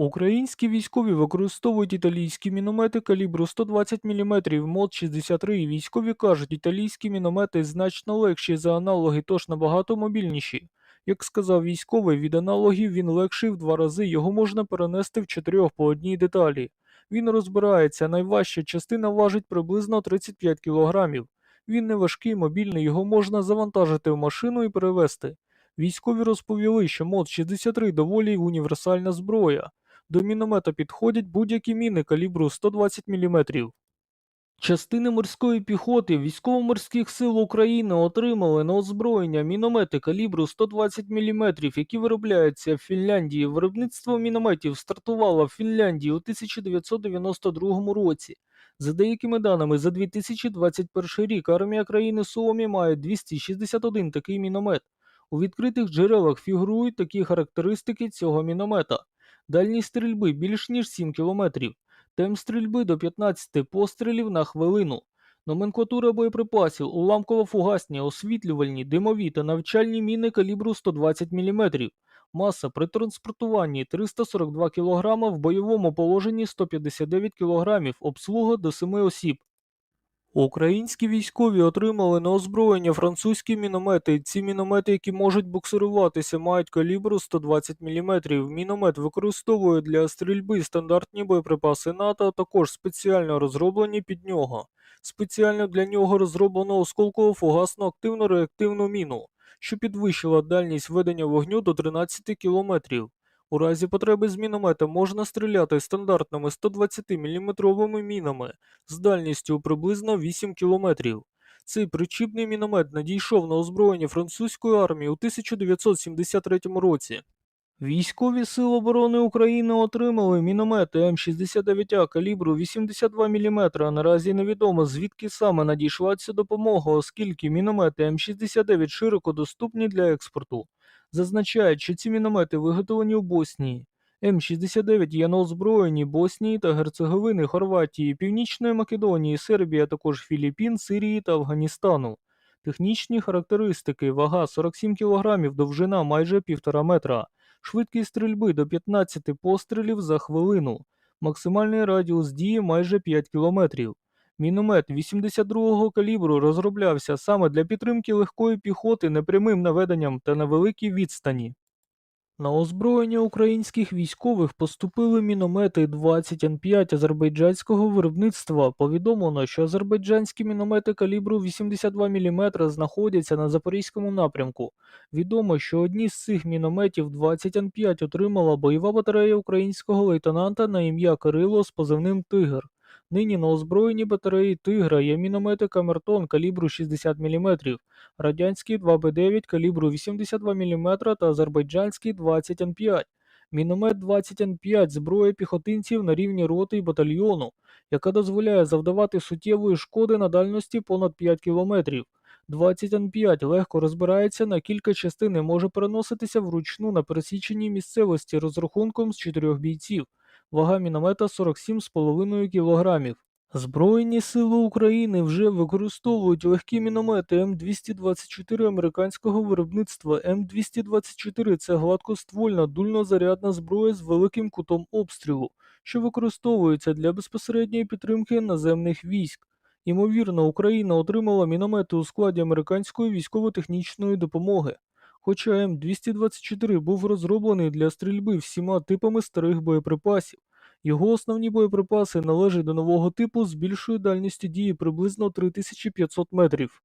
Українські військові використовують італійські міномети калібру 120 мм МОД 63 і військові кажуть, італійські міномети значно легші за аналоги, тож набагато мобільніші. Як сказав військовий, від аналогів він легший в два рази, його можна перенести в чотирьох по одній деталі. Він розбирається, найважча частина важить приблизно 35 кг. Він не важкий, мобільний, його можна завантажити в машину і перевезти. Військові розповіли, що МОД 63 доволі універсальна зброя. До міномета підходять будь-які міни калібру 120 мм. Частини морської піхоти Військово-морських сил України отримали на озброєння міномети калібру 120 мм, які виробляються в Фінляндії. Виробництво мінометів стартувало в Фінляндії у 1992 році. За деякими даними, за 2021 рік армія країни Суомі має 261 такий міномет. У відкритих джерелах фігурують такі характеристики цього міномета. Дальність стрільби більш ніж 7 км. Темп стрільби до 15 пострілів на хвилину. Номенклатура боєприпасів уламково-фугасні, освітлювальні, димові та навчальні міни калібру 120 мм. Маса при транспортуванні 342 кг, в бойовому положенні 159 кг, обслуга до 7 осіб. Українські військові отримали на озброєння французькі міномети. Ці міномети, які можуть буксируватися, мають калібру 120 мм. Міномет використовує для стрільби стандартні боєприпаси НАТО, а також спеціально розроблені під нього. Спеціально для нього розроблено осколково-фугасну активно реактивну міну, що підвищила дальність ведення вогню до 13 км. У разі потреби з міномета можна стріляти стандартними 120 мм мінами з дальністю приблизно 8 кілометрів. Цей причіпний міномет надійшов на озброєння французької армії у 1973 році. Військові Сили оборони України отримали міномети М69А калібру 82 мм. Наразі невідомо звідки саме надійшла ця допомога, оскільки міномети М69 широко доступні для експорту. Зазначають, що ці міномети виготовлені у Боснії. М69 є на озброєнні Боснії та Герцеговини, Хорватії, Північної Македонії, Сербії, а також Філіппін, Сирії та Афганістану. Технічні характеристики: вага 47 кг, довжина майже 1,5 метра, швидкість стрільби до 15 пострілів за хвилину, максимальний радіус дії майже 5 км. Міномет 82-го калібру розроблявся саме для підтримки легкої піхоти непрямим наведенням та на великій відстані. На озброєння українських військових поступили міномети 20 Н5 азербайджанського виробництва. Повідомлено, що азербайджанські міномети калібру 82 мм знаходяться на запорізькому напрямку. Відомо, що одні з цих мінометів 20 Н5 отримала бойова батарея українського лейтенанта на ім'я Кирило з позивним Тигр. Нині на озброєнні батареї Тигра є міномети Камертон калібру 60 мм, радянський 2Б9 калібру 82 мм та азербайджанський 20 Н5. Міномет 20 Н5 зброя піхотинців на рівні роти й батальйону, яка дозволяє завдавати суттєвої шкоди на дальності понад 5 км. 20 Н5 легко розбирається на кілька частин і може переноситися вручну на пересіченій місцевості розрахунком з 4 бійців. Вага міномета 47,5 кг. Збройні сили України вже використовують легкі міномети М224 американського виробництва. М224 це гладкоствольна дульнозарядна зброя з великим кутом обстрілу, що використовується для безпосередньої підтримки наземних військ. Ймовірно, Україна отримала міномети у складі американської військово-технічної допомоги. Хоча М224 був розроблений для стрільби всіма типами старих боєприпасів. Його основні боєприпаси належать до нового типу з більшою дальністю дії приблизно 3500 метрів.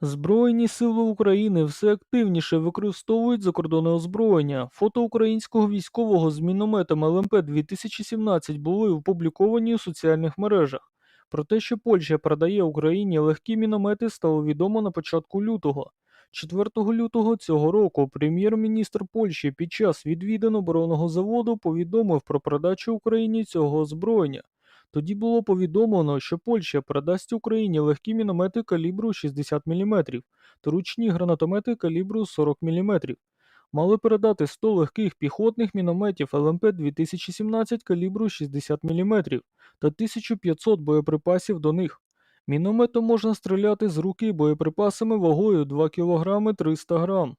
Збройні сили України все активніше використовують закордонне озброєння. Фото українського військового з мінометами ЛМП 2017 були опубліковані у соціальних мережах. Про те, що Польща продає Україні легкі міномети, стало відомо на початку лютого. 4 лютого цього року прем'єр-міністр Польщі під час відвідин оборонного заводу повідомив про продачу Україні цього озброєння. Тоді було повідомлено, що Польща продасть Україні легкі міномети калібру 60 мм та ручні гранатомети калібру 40 мм. Мали передати 100 легких піхотних мінометів ЛМП 2017 калібру 60 мм та 1500 боєприпасів до них. Мінометом можна стріляти з руки боєприпасами вагою 2 кг 300 г.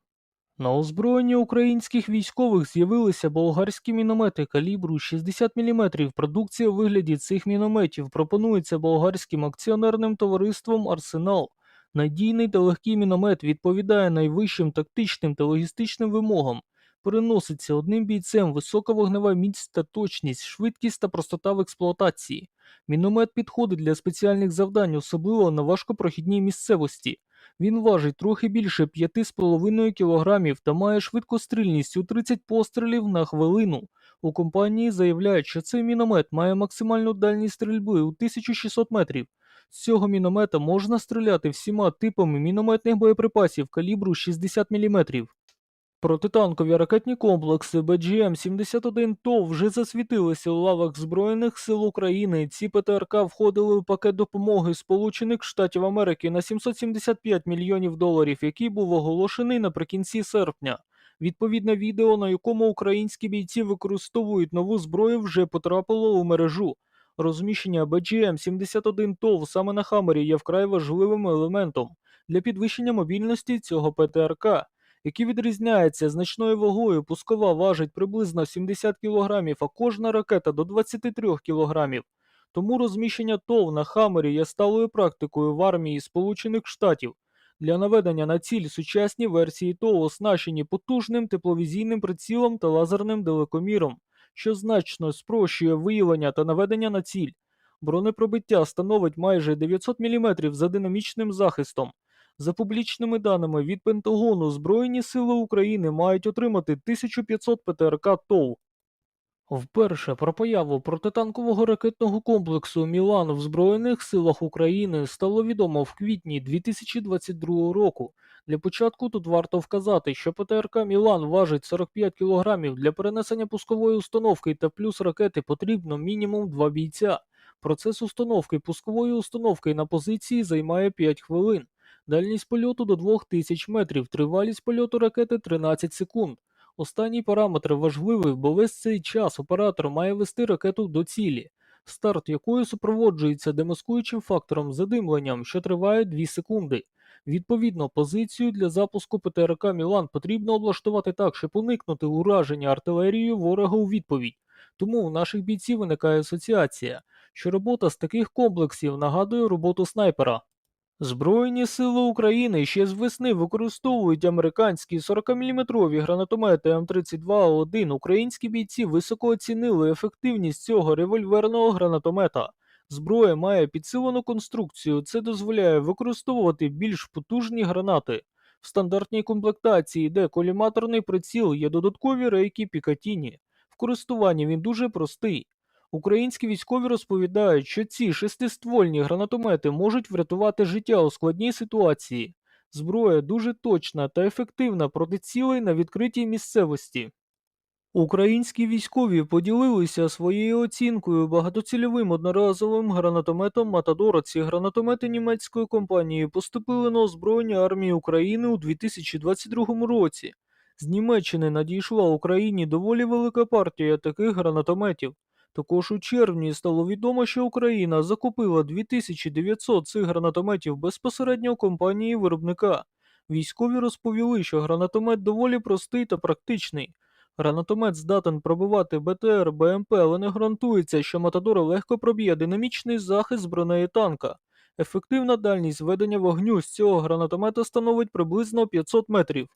На озброєнні українських військових з'явилися болгарські міномети калібру 60 мм. Продукція у вигляді цих мінометів пропонується болгарським акціонерним товариством Арсенал. Надійний та легкий міномет відповідає найвищим тактичним та логістичним вимогам. Переноситься одним бійцем висока вогнева міць та точність, швидкість та простота в експлуатації. Міномет підходить для спеціальних завдань, особливо на важкопрохідній місцевості. Він важить трохи більше 5,5 кг та має швидкострільність у 30 пострілів на хвилину. У компанії заявляють, що цей міномет має максимальну дальність стрільби у 1600 метрів. З цього міномета можна стріляти всіма типами мінометних боєприпасів калібру 60 мм. Протитанкові ракетні комплекси БГМ-71 ТОВ вже засвітилися у лавах Збройних сил України. Ці ПТРК входили у пакет допомоги Сполучених Штатів Америки на 775 мільйонів доларів, який був оголошений наприкінці серпня. Відповідне відео, на якому українські бійці використовують нову зброю, вже потрапило у мережу. Розміщення БГМ-71 ТОВ саме на Хаммері є вкрай важливим елементом для підвищення мобільності цього ПТРК який відрізняється значною вагою, пускова важить приблизно 70 кг, а кожна ракета до 23 кг. Тому розміщення ТОВ на Хаммері є сталою практикою в армії Сполучених Штатів. Для наведення на ціль сучасні версії ТОВ оснащені потужним тепловізійним прицілом та лазерним далекоміром, що значно спрощує виявлення та наведення на ціль. Бронепробиття становить майже 900 мм за динамічним захистом. За публічними даними від Пентагону, Збройні сили України мають отримати 1500 ПТРК ТОВ. Вперше про появу протитанкового ракетного комплексу Мілан в Збройних силах України стало відомо в квітні 2022 року. Для початку тут варто вказати, що ПТРК Мілан важить 45 кг. Для перенесення пускової установки та плюс ракети потрібно мінімум 2 бійця. Процес установки пускової установки на позиції займає 5 хвилин. Дальність польоту до 2000 метрів, тривалість польоту ракети 13 секунд. Останній параметр важливий, бо весь цей час оператор має вести ракету до цілі, старт якої супроводжується демаскуючим фактором задимленням, що триває 2 секунди. Відповідно, позицію для запуску ПТРК Мілан потрібно облаштувати так, щоб уникнути ураження артилерією ворога у відповідь. Тому у наших бійців виникає асоціація, що робота з таких комплексів нагадує роботу снайпера. Збройні сили України ще з весни використовують американські 40-мм гранатомети М32А1. Українські бійці високо оцінили ефективність цього револьверного гранатомета. Зброя має підсилену конструкцію, це дозволяє використовувати більш потужні гранати. В стандартній комплектації, де коліматорний приціл є додаткові рейки Пікатіні. В користуванні він дуже простий. Українські військові розповідають, що ці шестиствольні гранатомети можуть врятувати життя у складній ситуації. Зброя дуже точна та ефективна проти цілей на відкритій місцевості. Українські військові поділилися своєю оцінкою багатоцільовим одноразовим гранатометом Матадор. Ці гранатомети німецької компанії поступили на озброєння армії України у 2022 році. З Німеччини надійшла Україні доволі велика партія таких гранатометів. Також у червні стало відомо, що Україна закупила 2900 цих гранатометів безпосередньо у компанії виробника. Військові розповіли, що гранатомет доволі простий та практичний. Гранатомет здатен пробивати БТР, БМП, але не гарантується, що Матадор легко проб'є динамічний захист бронеї танка. Ефективна дальність ведення вогню з цього гранатомета становить приблизно 500 метрів.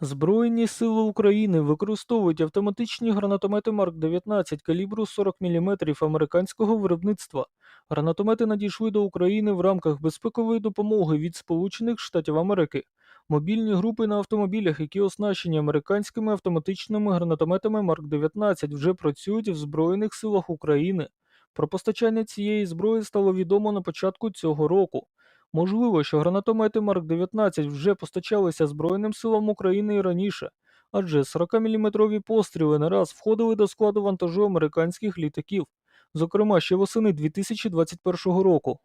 Збройні сили України використовують автоматичні гранатомети Марк 19 калібру 40 мм американського виробництва. Гранатомети надійшли до України в рамках безпекової допомоги від Сполучених Штатів Америки. Мобільні групи на автомобілях, які оснащені американськими автоматичними гранатометами Марк 19, вже працюють в Збройних силах України. Про постачання цієї зброї стало відомо на початку цього року. Можливо, що гранатомети Марк 19 вже постачалися Збройним силам України і раніше, адже 40-мм постріли не раз входили до складу вантажу американських літаків, зокрема ще восени 2021 року.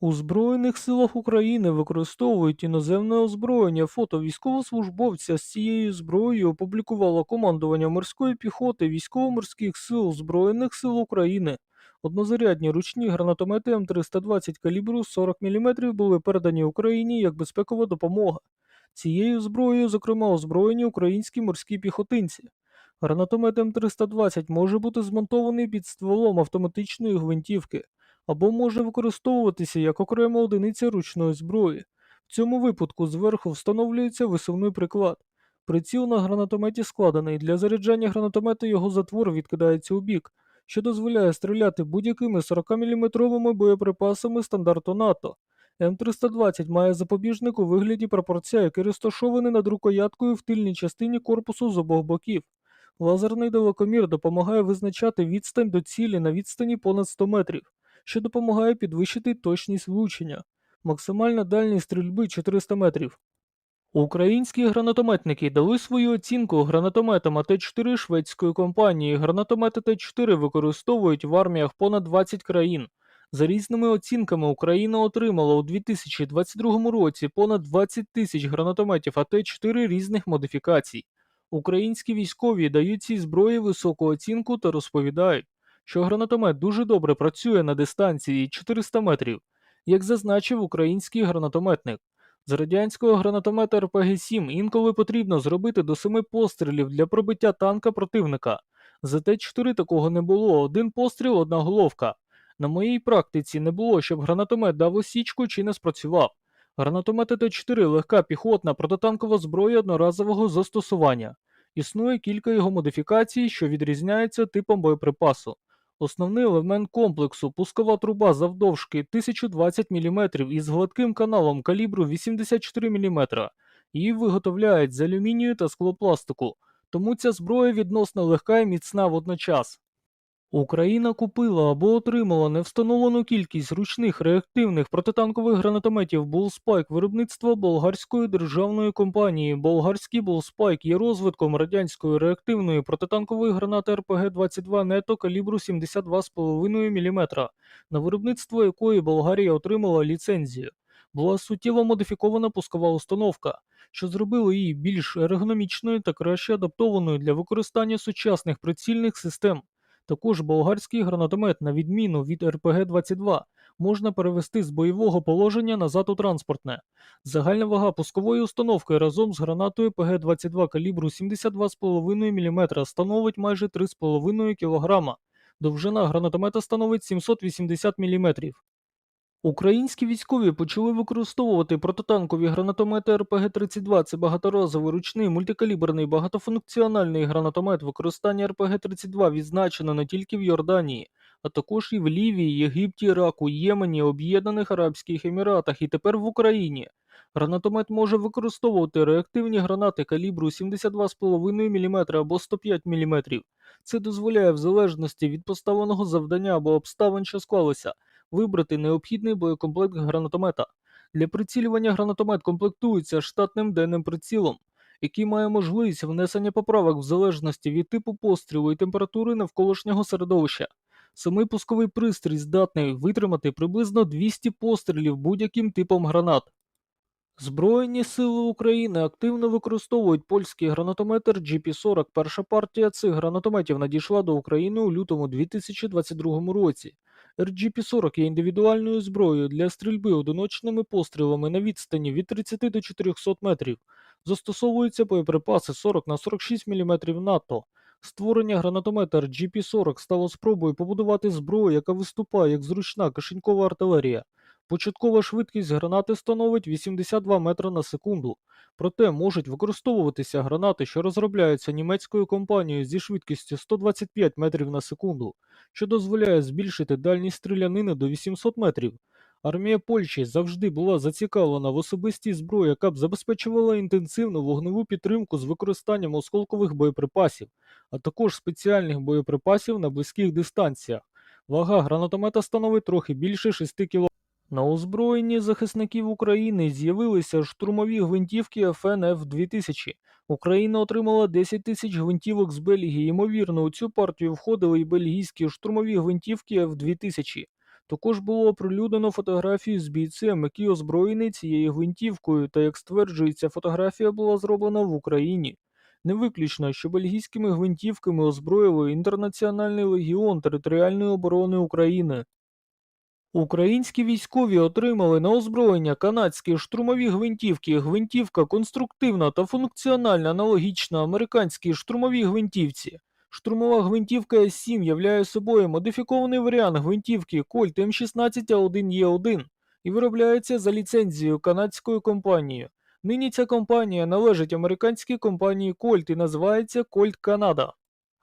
У Збройних силах України використовують іноземне озброєння. Фото військовослужбовця з цією зброєю опублікувало командування морської піхоти військово-морських сил Збройних сил України. Однозарядні ручні гранатомети М320 калібру 40 мм були передані Україні як безпекова допомога. Цією зброєю, зокрема, озброєні українські морські піхотинці. Гранатомет М320 може бути змонтований під стволом автоматичної гвинтівки або може використовуватися як окрема одиниця ручної зброї. В цьому випадку зверху встановлюється висувний приклад. Приціл на гранатометі складений. Для заряджання гранатомета його затвор відкидається у бік, що дозволяє стріляти будь-якими 40-мм боєприпасами стандарту НАТО. М320 має запобіжник у вигляді прапорця, який розташований над рукояткою в тильній частині корпусу з обох боків. Лазерний далекомір допомагає визначати відстань до цілі на відстані понад 100 метрів, що допомагає підвищити точність влучення. Максимальна дальність стрільби 400 метрів. Українські гранатометники дали свою оцінку гранатометам АТ-4 шведської компанії. Гранатомети Т-4 використовують в арміях понад 20 країн. За різними оцінками Україна отримала у 2022 році понад 20 тисяч гранатометів АТ-4 різних модифікацій. Українські військові дають цій зброї високу оцінку та розповідають, що гранатомет дуже добре працює на дистанції 400 метрів, як зазначив український гранатометник. З радянського гранатомета РПГ-7 інколи потрібно зробити до 7 пострілів для пробиття танка противника. За Т-4 такого не було, один постріл, одна головка. На моїй практиці не було, щоб гранатомет дав осічку чи не спрацював. Гранатомет Т-4 легка піхотна протитанкова зброя одноразового застосування. Існує кілька його модифікацій, що відрізняються типом боєприпасу. Основний елемент комплексу пускова труба завдовжки 1020 мм із гладким каналом калібру 84 мм. Її виготовляють з алюмінію та склопластику, тому ця зброя відносно легка і міцна водночас. Україна купила або отримала невстановлену кількість ручних реактивних протитанкових гранатометів Bullspike виробництва болгарської державної компанії. Болгарський Bullspike є розвитком радянської реактивної протитанкової гранати РПГ-22 НЕТО калібру 72,5 мм, на виробництво якої Болгарія отримала ліцензію. Була суттєво модифікована пускова установка, що зробило її більш ергономічною та краще адаптованою для використання сучасних прицільних систем. Також болгарський гранатомет, на відміну від РПГ-22, можна перевести з бойового положення назад у транспортне. Загальна вага пускової установки разом з гранатою ПГ-22 калібру 72,5 мм становить майже 3,5 кг. Довжина гранатомета становить 780 мм. Українські військові почали використовувати протитанкові гранатомети РПГ-32. Це багаторазовий ручний мультикаліберний багатофункціональний гранатомет. Використання РПГ-32 відзначено не тільки в Йорданії, а також і в Лівії, Єгипті, Іраку, Ємені, Об'єднаних Арабських Еміратах і тепер в Україні. Гранатомет може використовувати реактивні гранати калібру 72,5 мм або 105 мм. Це дозволяє, в залежності від поставленого завдання або обставин, що склалися, вибрати необхідний боєкомплект гранатомета. Для прицілювання гранатомет комплектується штатним денним прицілом, який має можливість внесення поправок в залежності від типу пострілу і температури навколишнього середовища. Самий пусковий пристрій здатний витримати приблизно 200 пострілів будь-яким типом гранат. Збройні сили України активно використовують польський гранатометр GP40. Перша партія цих гранатометів надійшла до України у лютому 2022 році. RGP-40 є індивідуальною зброєю для стрільби одиночними пострілами на відстані від 30 до 400 метрів. Застосовуються боєприпаси 40 на 46 мм НАТО. Створення гранатомета RGP-40 стало спробою побудувати зброю, яка виступає як зручна кишенькова артилерія. Початкова швидкість гранати становить 82 метри на секунду. Проте можуть використовуватися гранати, що розробляються німецькою компанією зі швидкістю 125 метрів на секунду, що дозволяє збільшити дальність стрілянини до 800 метрів. Армія Польщі завжди була зацікавлена в особистій зброї, яка б забезпечувала інтенсивну вогневу підтримку з використанням осколкових боєприпасів, а також спеціальних боєприпасів на близьких дистанціях. Вага гранатомета становить трохи більше 6 кг. На озброєнні захисників України з'явилися штурмові гвинтівки ФНФ 2000. Україна отримала 10 тисяч гвинтівок з Бельгії. Ймовірно, у цю партію входили й бельгійські штурмові гвинтівки F2000. Також було оприлюднено фотографію з бійцем, який озброєний цією гвинтівкою, та як стверджується, фотографія була зроблена в Україні. Не виключно, що бельгійськими гвинтівками озброїли Інтернаціональний легіон територіальної оборони України. Українські військові отримали на озброєння канадські штурмові гвинтівки, гвинтівка конструктивна та функціональна аналогічна американській штурмовій гвинтівці. Штурмова гвинтівка С7 являє собою модифікований варіант гвинтівки Colt М16А1Е1 і виробляється за ліцензією канадською компанією. Нині ця компанія належить американській компанії Colt і називається Colt Canada.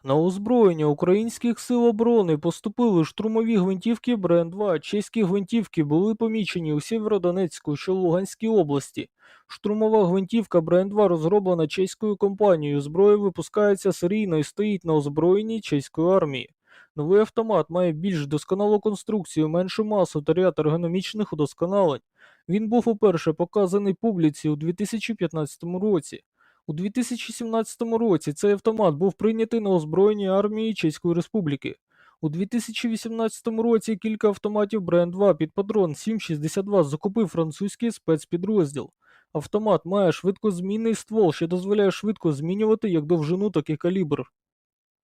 На озброєння українських сил оборони поступили штурмові гвинтівки Брен-2. Чеські гвинтівки були помічені у Сєвєродонецьку, що Луганській області. Штурмова гвинтівка Брен-2 розроблена чеською компанією. Зброя випускається серійно і стоїть на озброєнні чеської армії. Новий автомат має більш досконалу конструкцію, меншу масу та ряд ергономічних удосконалень. Він був уперше показаний публіці у 2015 році. У 2017 році цей автомат був прийнятий на озброєнні армії Чеської Республіки. У 2018 році кілька автоматів Брен-2 під патрон 7,62 закупив французький спецпідрозділ. Автомат має швидкозмінний ствол, що дозволяє швидко змінювати як довжину, так і калібр.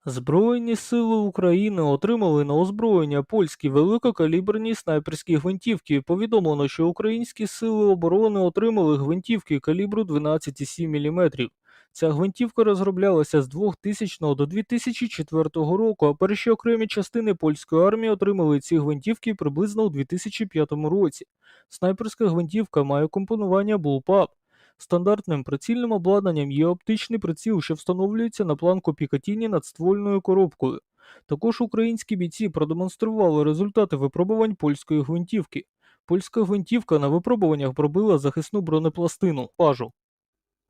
Збройні сили України отримали на озброєння польські великокаліберні снайперські гвинтівки. Повідомлено, що українські сили оборони отримали гвинтівки калібру 12,7 мм. Ця гвинтівка розроблялася з 2000 до 2004 року, а перші окремі частини польської армії отримали ці гвинтівки приблизно у 2005 році. Снайперська гвинтівка має компонування Bullpup. Стандартним прицільним обладнанням є оптичний приціл, що встановлюється на планку Пікатіні над ствольною коробкою. Також українські бійці продемонстрували результати випробувань польської гвинтівки. Польська гвинтівка на випробуваннях пробила захисну бронепластину пажу.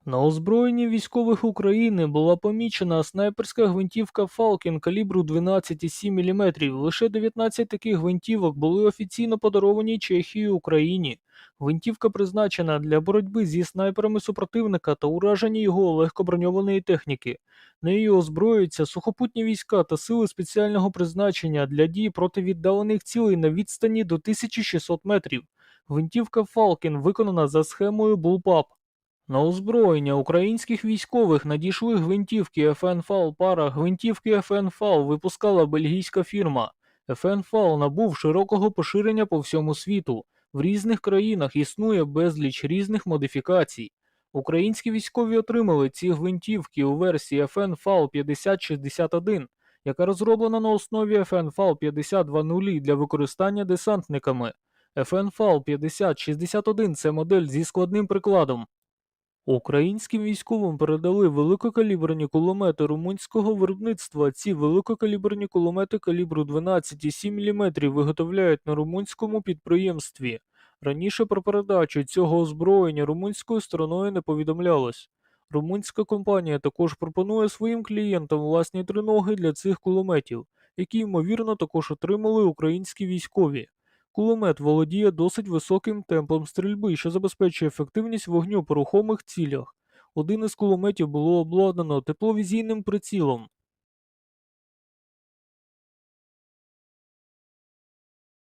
На озброєнні військових України була помічена снайперська гвинтівка Falcon калібру 12,7 мм. Лише 19 таких гвинтівок були офіційно подаровані Чехії Україні. Гвинтівка призначена для боротьби зі снайперами супротивника та ураження його легкоброньованої техніки. Нею озброюються сухопутні війська та сили спеціального призначення для дій проти віддалених цілей на відстані до 1600 метрів. Гвинтівка Falcon виконана за схемою Bullpup. На озброєння українських військових надійшли гвинтівки FN-FAL пара. Гвинтівки FN-FAL випускала бельгійська фірма. FN-FAL набув широкого поширення по всьому світу. В різних країнах існує безліч різних модифікацій. Українські військові отримали ці гвинтівки у версії FN-FAL 5061, яка розроблена на основі FN-FAL 5020 для використання десантниками. FN-FAL 5061 – це модель зі складним прикладом. Українським військовим передали великокаліберні кулемети румунського виробництва. Ці великокаліберні кулемети калібру 12,7 мм виготовляють на румунському підприємстві. Раніше про передачу цього озброєння румунською стороною не повідомлялось. Румунська компанія також пропонує своїм клієнтам власні триноги для цих кулеметів, які ймовірно також отримали українські військові. Кулемет володіє досить високим темпом стрільби, що забезпечує ефективність вогню по рухомих цілях. Один із кулеметів було обладнано тепловізійним прицілом.